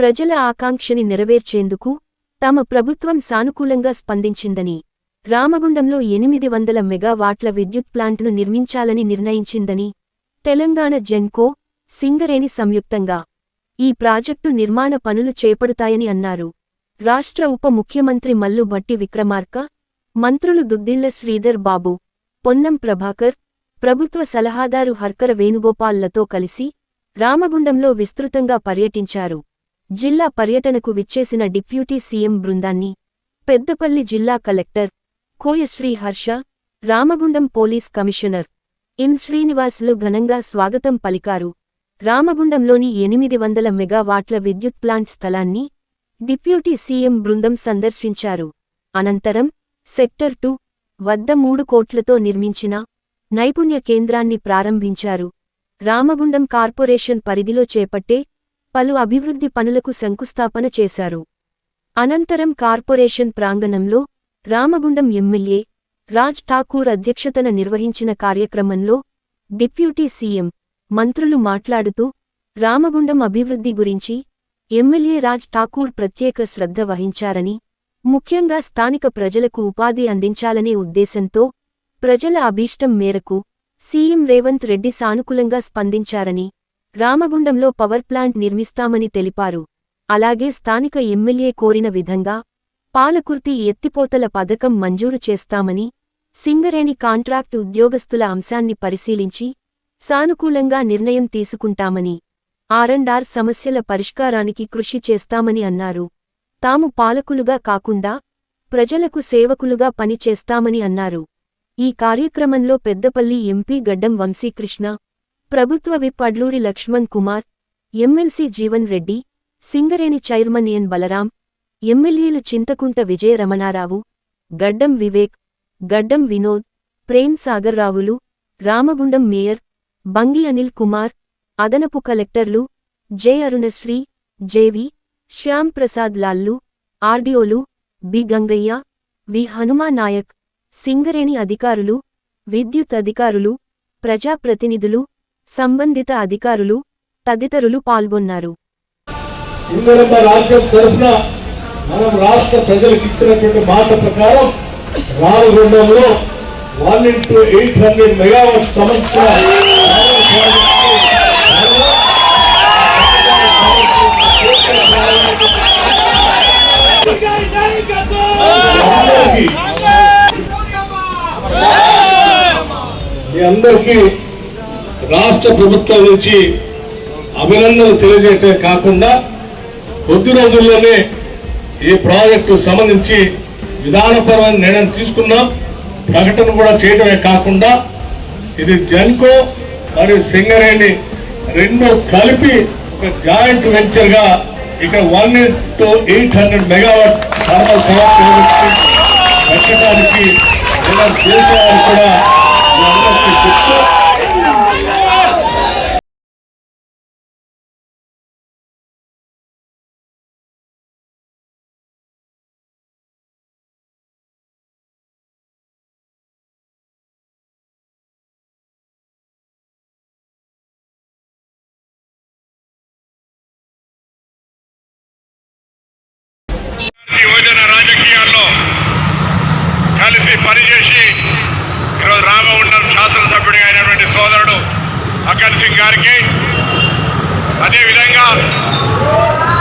ప్రజల ఆకాంక్షని నెరవేర్చేందుకు తమ ప్రభుత్వం సానుకూలంగా స్పందించిందని రామగుండంలో ఎనిమిది వందల మెగావాట్ల విద్యుత్ ప్లాంట్ను నిర్మించాలని నిర్ణయించిందని తెలంగాణ జెన్కో సింగరేణి సంయుక్తంగా ఈ ప్రాజెక్టు నిర్మాణ పనులు చేపడతాయని అన్నారు. రాష్ట్ర ఉప ముఖ్యమంత్రి మల్లు భట్టి విక్రమార్క మంత్రులు దుద్దిళ్ళ శ్రీధర్ బాబు పొన్నం ప్రభాకర్ ప్రభుత్వ సలహాదారు హర్కర వేణుగోపాల్లతో కలిసి రామగుండంలో విస్తృతంగా పర్యటించారు. జిల్లా పర్యటనకు విచ్చేసిన డిప్యూటీ సీఎం బృందాన్ని పెద్దపల్లి జిల్లా collector Koyasree Harsha Ramagundam police commissioner M Srinivasulu ఘనంగా స్వాగతం పలికారు. రామగుండంలోని ఎనిమిది వందల మెగావాట్ల విద్యుత్ ప్లాంట్ స్థలాన్ని డిప్యూటీ సీఎం బృందం సందర్శించారు. అనంతరం సెక్టర్ టూ వద్ద మూడు కోట్లతో నిర్మించిన నైపుణ్య కేంద్రాన్ని ప్రారంభించారు. రామగుండం కార్పొరేషన్ పరిధిలో చేపట్టే పలు అభివృద్ధి పనులకు శంకుస్థాపన చేశారు. అనంతరం కార్పొరేషన్ ప్రాంగణంలో రామగుండం ఎమ్మెల్యే రాజ్ ఠాకూర్ అధ్యక్షతన నిర్వహించిన కార్యక్రమంలో డిప్యూటీ సీఎం మంత్రులు మాట్లాడుతూ రామగుండం అభివృద్ధి గురించి ఎమ్మెల్యే రాజ్ ఠాకూర్ ప్రత్యేక శ్రద్ధ వహించారని ముఖ్యంగా స్థానిక ప్రజలకు ఉపాధి అందించాలనే ఉద్దేశంతో ప్రజల అభీష్టం మేరకు సీఎం రేవంత్ రెడ్డి సానుకూలంగా స్పందించారని రామగుండంలో పవర్ ప్లాంట్ నిర్మిస్తామని తెలిపారు. అలాగే స్థానిక ఎమ్మెల్యే కోరిన విధంగా పాలకుర్తి ఎత్తిపోతల పథకం మంజూరు చేస్తామని సింగరేణి కాంట్రాక్టు ఉద్యోగస్తుల అంశాన్ని పరిశీలించి సానుకూలంగా నిర్ణయం తీసుకుంటామని ఆర్ఎండ్ఆర్ సమస్యల పరిష్కారానికి కృషి చేస్తామని అన్నారు. తాము పాలకులుగా కాకుండా ప్రజలకు సేవకులుగా పని చేస్తామని అన్నారు. ఈ కార్యక్రమంలో పెద్దపల్లి ఎంపీ గడ్డం వంశీకృష్ణ ప్రభుత్వ whip Adluri Laxman Kumar MLC Jeevan Reddy Singareni chairman N Balaram ఎమ్మెల్యేలు చింతకుంట విజయ రమణారావు గడ్డం వివేక్ గడ్డం వినోద్ ప్రేమ్ సాగర్ రావులు రామగుండం మేయర్ బంగి అనిల్ కుమార్ అదనపు కలెక్టర్లు జె అరుణశ్రీ జేవి శ్యామ్ ప్రసాద్ లాల్లు ఆర్డిఓలు బి గంగయ్య వి హనుమా నాయక్ సింగరేణి అధికారులు విద్యుత్ అధికారులు ప్రజాప్రతినిధులు సంబంధిత అధికారులు తదితరులు పాల్గొన్నారు. మనం రాష్ట్ర ప్రజలకు ఇచ్చినటువంటి మాట ప్రకారం రామగుండంలో one into eight hundred megawatt మీ అందరికీ రాష్ట్ర ప్రభుత్వం నుంచి అభినందనలు తెలియజేయటమే కాకుండా కొద్ది రోజుల్లోనే ఈ ప్రాజెక్టు సంబంధించి విధానపరమైన నిర్ణయం తీసుకున్నాం. ప్రకటన కూడా చేయడమే కాకుండా ఇది జన్కో మరియు సింగరేణి రెండు కలిపి ఒక జాయింట్ వెంచర్గా ఇక్కడ one into eight hundred megawatt thermal power పెట్టడానికి ఇలా చేసేవారు కూడా చెప్తూ కలిసి పనిచేసి ఈరోజు రామగుండం శాసనసభ్యుడిగా అయినటువంటి సోదరుడు అక్కర్ సింగ్ గారికి అదేవిధంగా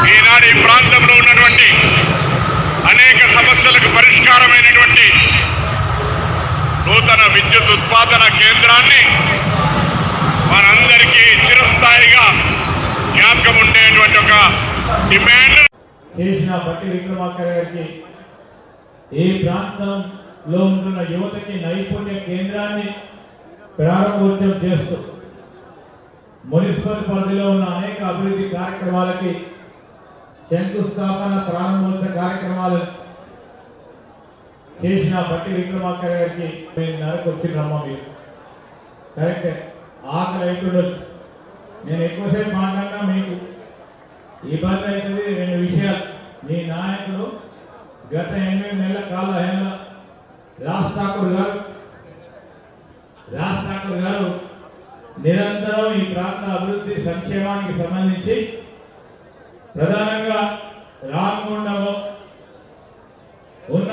ఈనాడు ఈ ప్రాంతంలో ఉన్నటువంటి అనేక సమస్యలకు పరిష్కారమైనటువంటి నూతన విద్యుత్ ఉత్పాదన కేంద్రాన్ని మనందరికీ చిరస్థాయిగా జ్ఞాపకం ఉండేటువంటి ఒక డిమాండ్ చేసిన బట్టి విక్రమార్క గారికి ఈ లో ఉంటున్న యువతకి నైపుణ్య కేంద్రాన్ని ప్రారంభోద్యం చేస్తూ మున్సిపల్ పరిధిలో ఉన్న అనేక అభివృద్ధి కార్యక్రమాలకి శంకుస్థాపన ప్రారంభోత్సవ కార్యక్రమాలు చేసిన బట్టి విక్రమార్క గారికి నెలకు నరకు వచ్చిండ్రమ్మ మీరు? కరెక్ట్. ఆకలి అవుతుండొచ్చు నేను ఎక్కువసేపు మాట్లాడినా మీకు ఇబ్బంది అవుతుంది. రెండు విషయాలు. మీ నాయకులు గత ఎనిమిది నెలల కాల హేమ రాజ్ ఠాకూర్ గారు రాజ్ ఠాకూర్ గారు నిరంతరం ఈ ప్రాంత అభివృద్ధి సంక్షేమానికి సంబంధించి ప్రధానంగా రామగుండము ఉన్న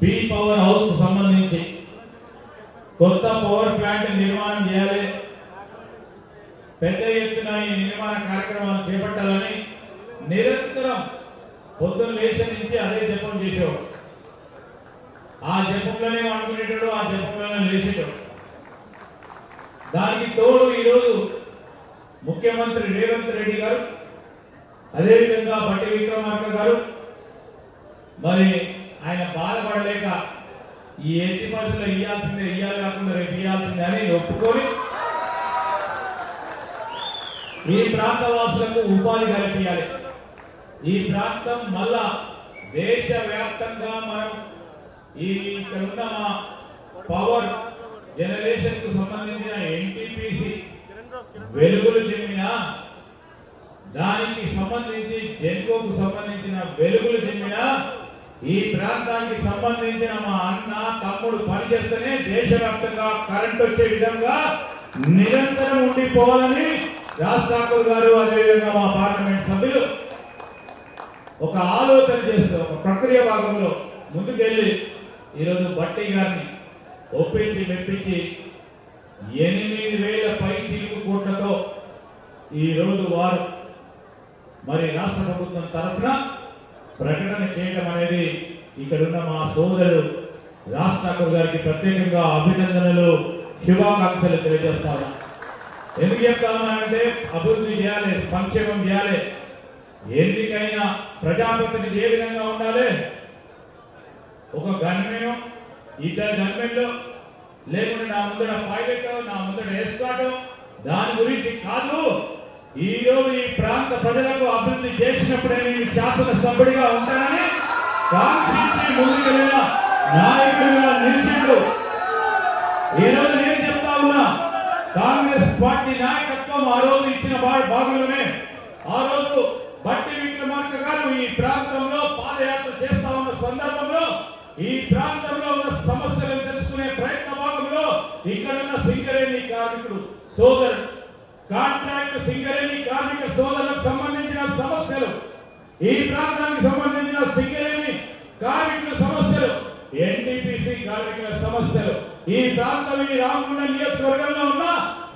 బి పవర్ హౌస్కు సంబంధించి కొత్త పవర్ ప్లాంట్ నిర్మాణం చేయాలి. పెద్ద ఎత్తున ఈ నిర్మాణ కార్యక్రమాలు చేపట్టాలని నిరంతరం పొద్దున్న లేచి నుంచి అదే జపం చేసేవాడు. ఆ జపంలోనే అనుకునేటాడు ఆ జపంలోనే లేచేటాడు. దానికి తోడు ఈరోజు ముఖ్యమంత్రి రేవంత్ రెడ్డి గారు అదేవిధంగా బట్టి విక్రమార్క గారు మరి ఆయన బాధపడలేక ఈ ఎత్తి పరిస్థితుల్లో ఇయ్యాల్సిందే ఇయ్యాలి కాకుండా రేపు ఇయ్యాల్సిందే అని ఒప్పుకొని ఈ ప్రాంత వాసులకు ఉపాధి కల్పించాలి. ఈ ప్రాంతం మళ్ళా దేశ వ్యాప్తంగా మనం ఈ ఇక్కడ పవర్ జనరేషన్కు సంబంధించిన ఎన్టీపీసీ వెలుగులు చెందిన దానికి సంబంధించి జెన్కోకు సంబంధించిన వెలుగులు చెందిన ఈ ప్రాంతానికి సంబంధించిన మా అన్న తమ్ముడు పనిచేస్తేనే దేశవ్యాప్తంగా కరెంట్ వచ్చే విధంగా నిరంతరం ఉండిపోవాలని రాజ్ ఠాకూర్ గారు అదేవిధంగా మా పార్లమెంట్ సభ్యులు ఒక ఆలోచన చేస్తూ ఒక ప్రక్రియ భాగంలో ముందుకెళ్ళి ఈరోజు బట్టి గారిని ఒప్పించి మెప్పించి ఎనిమిది వేల పై చిలుకు కోట్లతో ఈ రోజు వారు మరి రాష్ట్ర ప్రభుత్వం తరఫున ప్రకటన చేయడం అనేది ఇక్కడున్న మా సోదరుడు రాజ్ ఠాకూర్ గారికి ప్రత్యేకంగా అభినందనలు శుభాకాంక్షలు తెలియజేస్తాను ఎందుకు చెప్తామంటే అభివృద్ధి చేయాలి సంక్షేమం చేయాలి. ఎందుకైనా ప్రజాప్రతినిధి ఏ విధంగా ఉండాలి? ఒక గన్మెన్ ఇద్దరు గన్మెన్లు లేకుంటే నా ముందర పైలట్ నా ముందర ఎస్కాట్ దాని గురించి కాదు. ఈ రోజు ఈ ప్రాంత ప్రజలకు అభివృద్ధి చేసినప్పుడే నేను శాసనసభ్యుడిగా ఉంటానని కాంక్షించి ముందుకెళ్ళిన నాయకుడిగా నిలిచాడు. ఈ రోజు నేను చెప్తా ఉన్నా కాంగ్రెస్ పార్టీ నాయకత్వం ఆ రోజు ఇచ్చిన భాగంలోనే ఆ రోజు బట్టి విక్రమార్క గారు ఈ ప్రాంతంలో పాదయాత్ర చేస్తా ఉన్న సందర్భంలో ఈ ప్రాంతంలో ఉన్న సమస్యలను తెలుసుకునే ప్రయత్న భాగంలో ఇక్కడ ఉన్న సింగరేణి కార్మికుడు సోదరుడు కాంట్రాక్ట్ సింగరేణి కార్మిక సోదరులకు సంబంధించిన సమస్యలు ఈ ప్రాంతానికి సంబంధించిన సింగరేణి కార్మికుల సమస్యలు ఎన్టీపీసీ కార్మికుల సమస్యలు. ఈ ప్రాంతం ఈ రామగుండ నియోజకవర్గంలో ఉన్న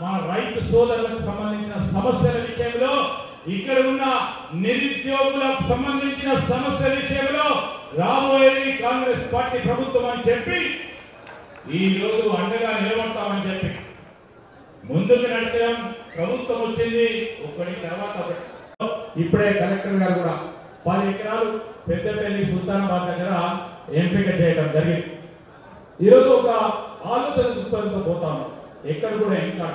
మా రైతు సోదరులకు సంబంధించిన సమస్యల విషయంలో ఇక్కడ ఉన్న నిరుద్యోగులకు సంబంధించిన సమస్యల విషయంలో రాబోయేది కాంగ్రెస్ పార్టీ ప్రభుత్వం అని చెప్పి ఈ రోజు అండగా నిలబడతామని చెప్పి. ముందుకు నడచడం ప్రభుత్వం వచ్చింది ఒకటి తర్వాత ఒకటి ఇప్పుడే కలెక్టర్ గారు కూడా పది ఎకరాలు పెద్దపల్లి సుల్తానాబాద్ దగ్గర ఎంపిక చేయడం జరిగింది. ఈరోజు ఒక ఆలోచన దృక్పథంతో పోతాము. ఎక్కడ కూడా ఇంకా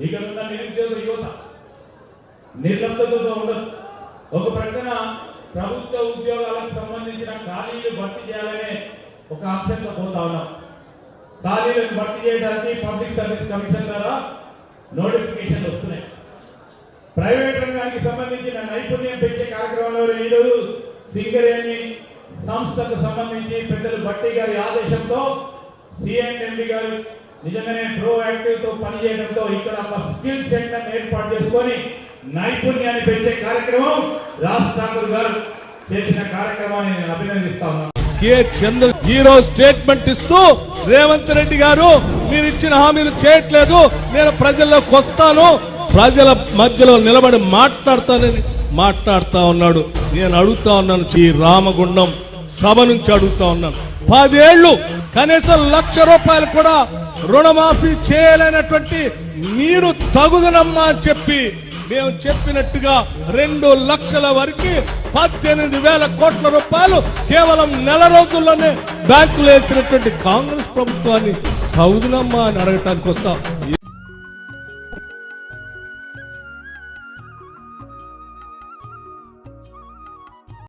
ఇక్కడ ఉన్న నిరుద్యోగ యువత నిర్లప్తతో ఉండదు ఒక ప్రకటన ప్రభుత్వ ఉద్యోగాలకు సంబంధించిన ఖాళీలు భర్తీ చేయాలనే ఒక ఆప్షన్లో పోతా ఉన్నాం. ఖాళీలను భర్తీ చేయడానికి పబ్లిక్ సర్వీస్ కమిషన్ ద్వారా నోటిఫికేషన్లు వస్తున్నాయి. ప్రైవేట్ రంగానికి సంబంధించిన నైపుణ్యం పెంచే కార్యక్రమంలో ఈరోజు సింగరేణి సంస్థకు సంబంధించి పెద్దలు భట్టి గారి ఆదేశంతో సిఎన్ఎండి గారు నిజంగానే ప్రో యాక్టివ్తో పనిచేయడంతో ఇక్కడ ఒక స్కిల్ సెంటర్ ఏర్పాటు చేసుకొని నైపుణ్యాన్ని పెంచే కార్యక్రమం రాజ్ ఠాకూర్ గారు చేసిన కార్యక్రమాన్ని నేను అభినందిస్తా ఉన్నాను. చంద్ర హీరో స్టేట్మెంట్ ఇస్తూ రేవంత్ రెడ్డి గారు మీరు ఇచ్చిన హామీలు చేయట్లేదు నేను ప్రజల్లోకి వస్తాను ప్రజల మధ్యలో నిలబడి మాట్లాడతానని మాట్లాడుతా ఉన్నాడు. నేను అడుగుతా ఉన్నాను ఈ రామగుండం సభ నుంచి అడుగుతా ఉన్నాను. పదేళ్ళు కనీసం లక్ష రూపాయలు కూడా రుణమాఫీ చేయలేనటువంటి మీరు తగుదనమ్మా అని చెప్పి మేము చెప్పినట్టుగా రెండు లక్షల వరకు పద్దెనిమిది వేల కోట్ల రూపాయలు కేవలం నెల రోజుల్లోనే బ్యాంకులు వేసినటువంటి కాంగ్రెస్ ప్రభుత్వాన్ని తగుదనమ్మా అని అడగటానికి వస్తాం.